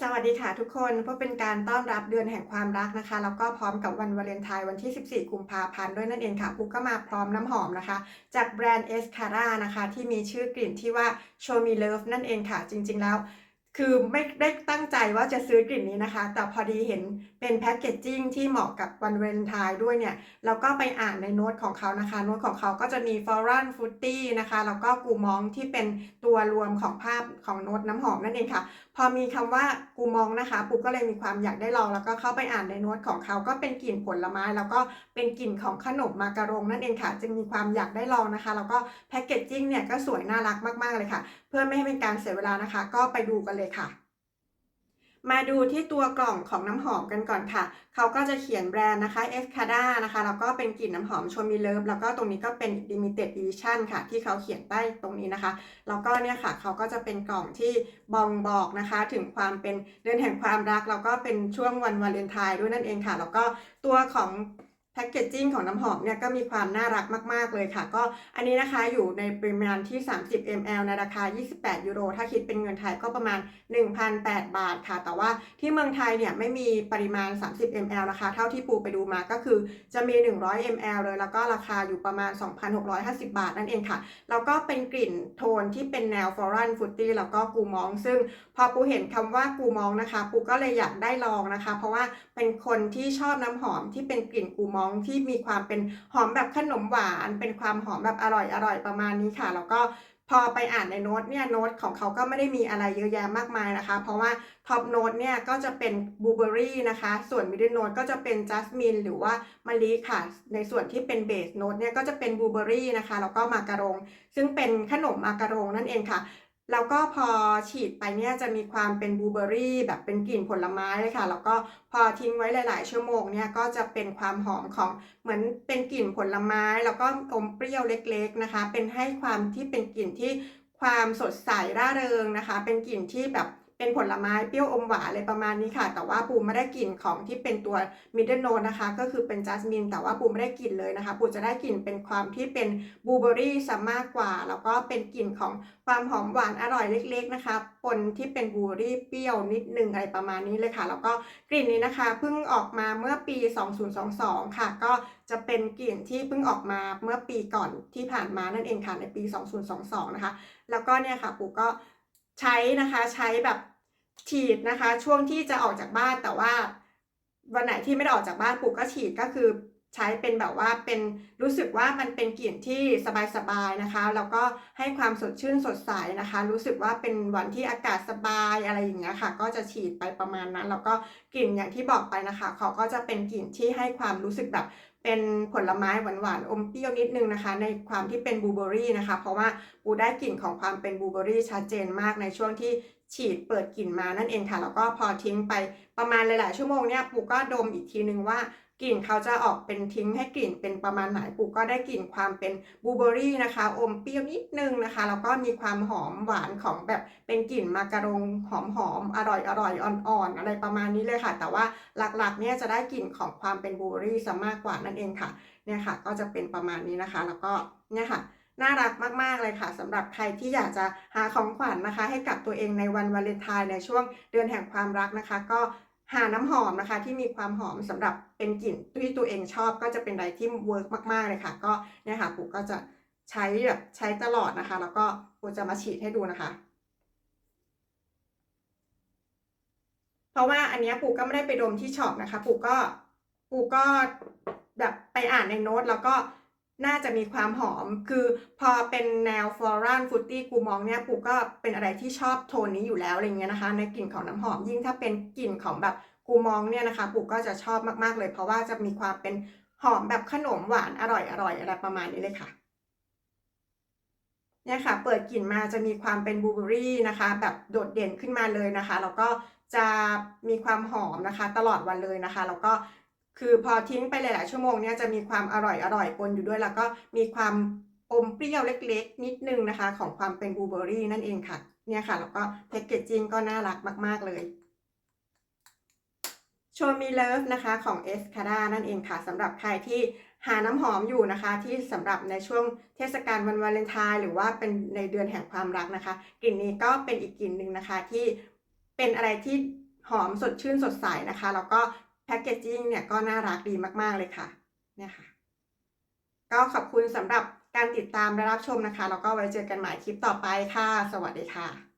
สวัสดีค่ะทุกคนเพื่อเป็นการต้อนรับเดือนแห่งความรักนะคะ แล้วก็พร้อมกับวันวาเลนไทน์วันที่ 14 กุมภาพันธ์ด้วยนั่นเองค่ะปุ๊กก็มาพร้อมน้ำหอมนะคะ จากแบรนด์เอสคาร่านะคะ ที่มีชื่อกลิ่นที่ว่า Show Me Love นั่นเองค่ะ จริง ๆ แล้ว คือไม่ได้ตั้งใจว่าจะซื้อกลิ่นนี้นะคะ แต่พอดีเห็นเป็นแพคเกจจิ้งที่เหมาะกับวันวาเลนไทน์ด้วยเนี่ย แล้วก็ไปอ่านในโน้ตของเขานะคะ โน้ตของเขาก็จะมีฟอรันฟรุตตี้นะคะ แล้วก็กูมองที่เป็นตัวรวมของภาพของโน้ตน้ำหอมนั่นเองค่ะ พอมีคำว่ากูมองนะคะปุ๊กก็เลยมีความอยากได้ลอง แล้วก็เข้าไปอ่านในโน้ตของเขา ก็เป็นกลิ่นผลไม้ แล้วก็เป็นกลิ่นของขนมมาการงนั่นเองค่ะ จึงมีความอยากได้ลองนะคะ แล้วก็แพคเกจจิ้งเนี่ยก็สวยน่ารักมากๆเลยค่ะ พื่อไม่ให้เป็นการเสียเวลานะคะ ก็ไปดูกันเลยค่ะ มาดูที่ตัวกล่องของน้ำหอมกันก่อนค่ะ เขาก็จะเขียนแบรนด์นะคะ e s c a d a นะคะ แล้วก็เป็นกลิ่นน้ำหอมชมีเลิฟ แล้วก็ตรงนี้ก็เป็น limited edition ค่ะ ที่เขาเขียนใต้ตรงนี้นะคะ แล้วก็เนี่ยค่ะ เขาก็จะเป็นกล่องที่บองบอกนะคะ ถึงความเป็นเดือนแห่งความรัก แล้วก็เป็นช่วงวันวาเลนไทน์ด้วยนั่นเองค่ะ แล้วก็ตัวของ แพคเกจจิ้งของน้ำหอมเนี่ยก็มีความน่ารักมากๆเลยค่ะ ก็อันนี้นะคะอยู่ในปริมาณที่ 30 ml ในราคา 28 ยูโร ถ้าคิดเป็นเงินไทยก็ประมาณ 1,008 บาทค่ะ แต่ว่าที่เมืองไทยเนี่ยไม่มีปริมาณ 30 ml นะคะ เท่าที่ปูไปดูมาก็คือจะมี 100 ml เลย แล้วก็ราคาอยู่ประมาณ 2,650 บาทนั่นเองค่ะ แล้วก็เป็นกลิ่นโทนที่เป็นแนวฟลอรันฟุตตี้แล้วก็กูมอง ซึ่งพอปูเห็นคำว่ากูมองนะคะ ปูก็เลยอยากได้ลองนะคะ เพราะว่าเป็นคนที่ชอบน้ำหอมที่เป็นกลิ่นกูมององที่มีความเป็นหอมแบบขนมหวาน เป็นความหอมแบบอร่อยอร่อยประมาณนี้ค่ะ แล้วก็พอไปอ่านในโน้ตเนี่ยโน้ตของเขาก็ไม่ได้มีอะไรเยอะแยะมากมายนะคะ เพราะว่าท็อปโน้ตเนี่ยก็จะเป็นบลูเบอรี่นะคะ ส่วนมิดเดิลโน้ตก็จะเป็นจัสมินหรือว่ามะลิค่ะ ในส่วนที่เป็นเบสโน้ตเนี่ยก็จะเป็นบลูเบอรี่นะคะแล้วก็มาการง ซึ่งเป็นขนมมาการงนั่นเองค่ะ แล้วก็พอฉีดไปเนี่ยจะมีความเป็นบลูเบอรี่แบบเป็นกลิ่นผลไม้เลยค่ะ แล้วก็พอทิ้งไว้หลาย ๆ ชั่วโมงเนี่ยก็จะเป็นความหอมของเหมือนเป็นกลิ่นผลไม้ แล้วก็อมเปรี้ยวเล็ก ๆ นะคะ เป็นให้ความที่เป็นกลิ่นที่ความสดใสร่าเริงนะคะ เป็นกลิ่นที่แบบ เป็นผลไม้เปรี้ยวอมหวานอะไรประมาณนี้ค่ะ แต่ว่าปูไม่ได้กลิ่นของที่เป็นตัวมิดเดิลโนนะคะ ก็คือเป็นจัสมินแต่ว่าปูไม่ได้กลิ่นเลยนะคะ ปูจะได้กลิ่นเป็นความที่เป็นบลูเบอรี่ซะมากกว่า แล้วก็เป็นกลิ่นของความหอมหวานอร่อยเล็ก ๆนะคะปนที่เป็นบลูเบอรี่เปรี้ยวนิดนึงอะไรประมาณนี้เลยค่ะ แล้วก็กลิ่นนี้นะคะเพิ่งออกมาเมื่อปี 2022 ค่ะ ก็จะเป็นกลิ่นที่เพิ่งออกมาเมื่อปีก่อนที่ผ่านมานั่นเองค่ะในปี 2022 นะคะ แล้วก็เนี่ยค่ะปูก็ ใช้นะคะใช้แบบฉีดนะคะ ช่วงที่จะออกจากบ้านแต่ว่า วันไหนที่ไม่ได้ออกจากบ้านปู่ก็ฉีดก็คือใช้เป็นแบบว่าเป็นรู้สึกว่ามันเป็นกลิ่นที่สบายๆนะคะ แล้วก็ให้ความสดชื่นสดใสนะคะ รู้สึกว่าเป็นวันที่อากาศสบายอะไรอย่างเงี้ยค่ะ ก็จะฉีดไปประมาณนั้นแล้วก็กลิ่นอย่างที่บอกไปนะคะ เขาก็จะเป็นกลิ่นที่ให้ความรู้สึกแบบ เป็นผลไม้หวานๆ อมเปรี้ยวนิดนึงนะคะ ในความที่เป็นบลูเบอรี่นะคะ เพราะว่าปูได้กลิ่นของความเป็นบลูเบอรี่ชัดเจนมากในช่วงที่ฉีดเปิดกลิ่นมานั่นเองค่ะ แล้วก็พอทิ้งไปประมาณหลายๆ ชั่วโมงเนี่ยปูก็ดมอีกทีนึงว่า กลิ่นเขาจะออกเป็นทิ้งให้กลิ่นเป็นประมาณไหนปูก็ได้กลิ่นความเป็นบูเบอรี่นะคะ อมเปรี้ยวนิดนึงนะคะ แล้วก็มีความหอมหวานของแบบเป็นกลิ่นมาการงหอมๆอร่อยอร่อยอ่อนๆอะไรประมาณนี้เลยค่ะ แต่ว่าหลักๆเนี่ยจะได้กลิ่นของความเป็นบูเบอรี่ซะมากกว่านั่นเองค่ะเนี่ยค่ะ ก็จะเป็นประมาณนี้นะคะ แล้วก็เนี่ยค่ะน่ารักมากๆเลยค่ะสำหรับใครที่อยากจะหาของขวัญนะคะ ให้กับตัวเองในวันวาเลนไทน์ในช่วงเดือนแห่งความรักนะคะ ก็ หาน้ำหอมนะคะ ที่มีความหอมสำหรับเป็นกลิ่นที่ตัวเองชอบก็จะเป็นอะไรที่เวิร์กมากๆเลยค่ะ ก็เนี่ยค่ะปูก็จะใช้แบบใช้ตลอดนะคะ แล้วก็ปูจะมาฉีดให้ดูนะคะ เพราะว่าอันนี้ปูก็ไม่ได้ไปดมที่ช็อปนะคะ ปูก็ปูก็แบบไปอ่านในโน้ตแล้วก็ น่าจะมีความหอม คือพอเป็นแนวฟลอรัลฟุตตี้กูมองเนี่ยปูก็เป็นอะไรที่ชอบโทนนี้อยู่แล้วอะไรเงี้ยนะคะ ในกลิ่นของน้ำหอมยิ่งถ้าเป็นกลิ่นของแบบกูมองเนี่ยนะคะปูก็จะชอบมากๆเลย เพราะว่าจะมีความเป็นหอมแบบขนมหวานอร่อยอร่อยอะไรประมาณนี้เลยค่ะเนี่ยค่ะ เปิดกลิ่นมาจะมีความเป็นบลูเบอรี่นะคะ แบบโดดเด่นขึ้นมาเลยนะคะ แล้วก็จะมีความหอมนะคะ ตลอดวันเลยนะคะ แล้วก็ คือพอทิ้งไปหลาย ๆ ชั่วโมงเนี่ยจะมีความอร่อยอร่อยปนอยู่ด้วย แล้วก็มีความอมเปรี้ยวเล็ก ๆ นิดนึงนะคะ ของความเป็นบลูเบอร์รี่นั่นเองค่ะ เนี่ยค่ะ แล้วก็แพคเกจจิ้งก็น่ารักมาก ๆ เลยโชมีเลิฟนะคะของเอสคาดานั่นเองค่ะสำหรับใครที่หาน้ำหอมอยู่นะคะ ที่สำหรับในช่วงเทศกาลวันวาเลนไทน์หรือว่าเป็นในเดือนแห่งความรักนะคะ กลิ่นนี้ก็เป็นอีกกลิ่นหนึ่งนะคะที่เป็นอะไรที่หอมสดชื่นสดใสนะคะ แล้วก็ แพคเกจจิ้งเนี่ยก็น่ารักดีมากๆเลยค่ะ เนี่ยค่ะ ก็ขอบคุณสำหรับการติดตามและรับชมนะคะ แล้วก็ไว้เจอกันใหม่คลิปต่อไปค่ะ สวัสดีค่ะ